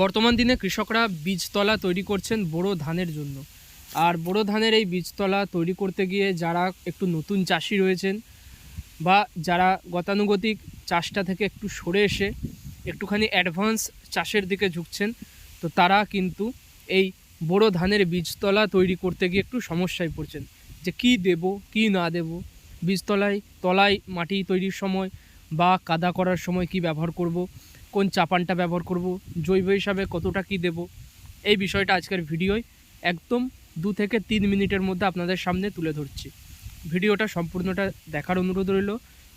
বর্তমান দিনে কৃষকরা বীজতলা তৈরি করছেন বোরো ধানের জন্য। আর বোরো ধানের এই বীজতলা তৈরি করতে গিয়ে যারা একটু নতুন চাষি রয়েছেন বা যারা গতানুগতিক চাষটা থেকে একটু সরে এসে একটুখানি অ্যাডভান্স চাষের দিকে ঝুঁকছেন, তো তারা কিন্তু এই বোরো ধানের বীজতলা তৈরি করতে গিয়ে একটু সমস্যায় পড়ছেন। যে কি দেব, কি না দেব, বীজতলায়, তলায় মাটি তৈরির সময় বা কাদা করার সময় কি ব্যবহার করব কোন চাপানটা ব্যবহার করব, জৈব হিসাবে কতটা কি দেব, এই বিষয়টা আজকের ভিডিওয় একদম দু থেকে তিন মিনিটের মধ্যে আপনাদের সামনে তুলে ধরছি। ভিডিওটা সম্পূর্ণটা দেখার অনুরোধ রইল,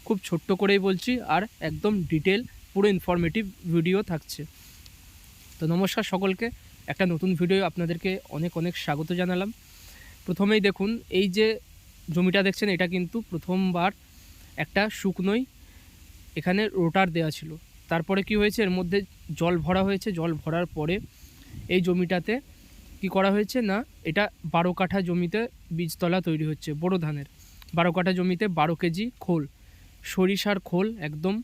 খুব ছোট্ট করেই বলছি আর একদম ডিটেল, পুরো ইনফরমেটিভ ভিডিও থাকছে। তো নমস্কার সকলকে, একটা নতুন ভিডিও আপনাদেরকে অনেক অনেক স্বাগত জানালাম। প্রথমেই দেখুন, এই যে জমিটা দেখছেন, এটা কিন্তু প্রথমবার একটা শুকনোই এখানে রোটার দেওয়া ছিল। তারপরে কি হয়েছে? এর মধ্যে জল ভরা হয়েছে। জল ভরার পরে এই জমিটাতে কি করা হয়েছে না? এটা বারো কাঠা জমিতে বীজতলা তৈরি হচ্ছে বড় ধানের। বারো কাঠা জমিতে বারো কেজি খোল, সরিষার খোল একদম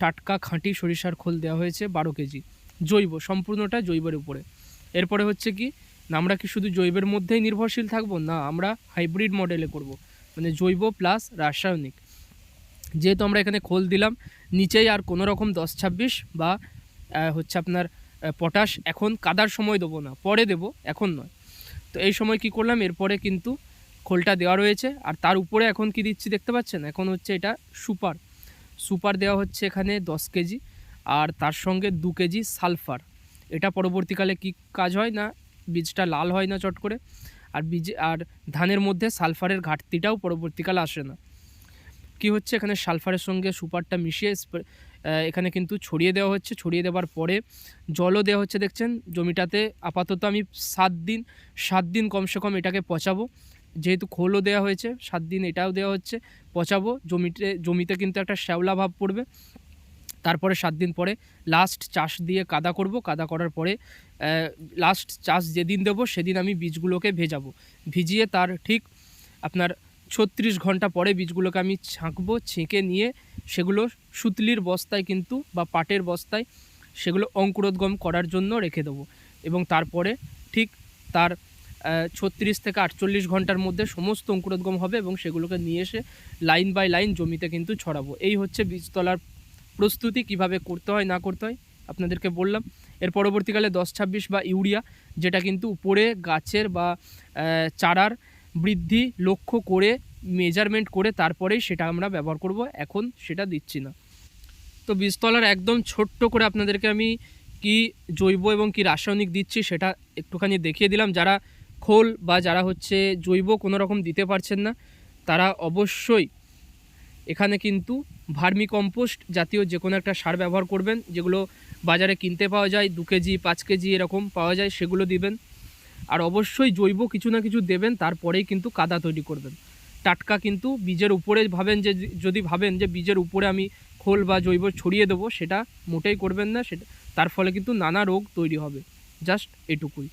টাটকা খাঁটি সরিষার খোল দেওয়া হয়েছে বারো কেজি। জৈব, সম্পূর্ণটা জৈবের উপরে। এরপরে হচ্ছে কি, না আমরা কি শুধু জৈবের মধ্যেই নির্ভরশীল থাকব? না, আমরা হাইব্রিড মডেলে করব। মানে জৈব প্লাস রাসায়নিক। যেহেতু আমরা এখানে খোল দিলাম, নিচেই আর কোনো রকম দশ ছাব্বিশ বা হচ্ছে আপনার পটাশ এখন কাদার সময় দেবো না, পরে দেবো, এখন নয়। তো এই সময় কি করলাম, এরপরে কিন্তু খোলটা দেওয়া রয়েছে, আর তার উপরে এখন কি দিচ্ছি দেখতে পাচ্ছেন? এখন হচ্ছে এটা সুপার। সুপার দেওয়া হচ্ছে এখানে দশ কেজি, আর তার সঙ্গে দু কেজি সালফার। এটা পরবর্তীকালে কি কাজ হয় না, বীজটা লাল হয় না চট করে, আর বীজ, আর ধানের মধ্যে সালফারের ঘাটতিটাও পরবর্তীকালে আসে না। কি হচ্ছে? এখানে সালফারের সঙ্গে সুপারটা মিশিয়ে এখানে কিন্তু ছড়িয়ে দেওয়া হচ্ছে। ছড়িয়ে দেওয়ার পরে জলও দেওয়া হচ্ছে, দেখছেন? জমিটাতে আপাতত আমি সাত দিন সাত দিন কমসে কম এটাকে পচাবো। যেহেতু খোলও দেওয়া হয়েছে, সাত দিন এটাও দেওয়া হচ্ছে, পচাবো। জমিতে জমিতে কিন্তু একটা শ্যাওলা ভাব পড়বে। তারপরে সাত দিন পরে লাস্ট চাষ দিয়ে কাদা করব। কাদা করার পরে লাস্ট চাষ যেদিন দেবো, সেদিন আমি বীজগুলোকে ভেজাবো। ভিজিয়ে তার ঠিক আপনার ছত্রিশ ঘণ্টা পরে বীজগুলোকে আমি ছাঁকবো, ছেঁকে নিয়ে সেগুলো সুতলির বস্তায় কিন্তু বা পাটের বস্তায় সেগুলো অঙ্কুরোদ্গম করার জন্য রেখে দেবো। এবং তারপরে ঠিক তার ছত্রিশ থেকে আটচল্লিশ ঘণ্টার মধ্যে সমস্ত অঙ্কুরোদ্গম হবে এবং সেগুলোকে নিয়ে এসে লাইন বাই লাইন জমিতে কিন্তু ছড়াবো। এই হচ্ছে বীজতলার প্রস্তুতি, কীভাবে করতে হয়, না করতে হয়, আপনাদেরকে বললাম। এর পরবর্তীকালে দশ ছাব্বিশ বা ইউরিয়া, যেটা কিন্তু উপরে গাছের বা চারার বৃদ্ধি লক্ষ্য করে মেজারমেন্ট করে তারপরেই সেটা আমরা ব্যবহার করব। এখন সেটা দিচ্ছি না। তো বীজতলার একদম ছোট্ট করে আপনাদেরকে আমি কি জৈব এবং কি রাসায়নিক দিচ্ছি সেটা একটুখানি দেখিয়ে দিলাম। যারা খোল বা যারা হচ্ছে জৈব কোনো রকম দিতে পারছেন না, তারা অবশ্যই এখানে কিন্তু ভার্মি কম্পোস্ট জাতীয় যে কোনো একটা সার ব্যবহার করবেন। যেগুলো বাজারে কিনতে পাওয়া যায়, দু কেজি, পাঁচ কেজি এরকম পাওয়া যায়, সেগুলো দিবেন। আর অবশ্যই জৈব কিছু না কিছু দেবেন, তারপরেই কিন্তু কাদা তৈরি করবেন। টাটকা কিন্তু বীজের উপরে ভাবেন যে, যদি ভাবেন যে বীজের উপরে আমি খোল বা জৈব ছড়িয়ে দেবো, সেটা মোটেই করবেন না, সেটা তার ফলে কিন্তু নানা রোগ তৈরি হবে। জাস্ট এটুকুই।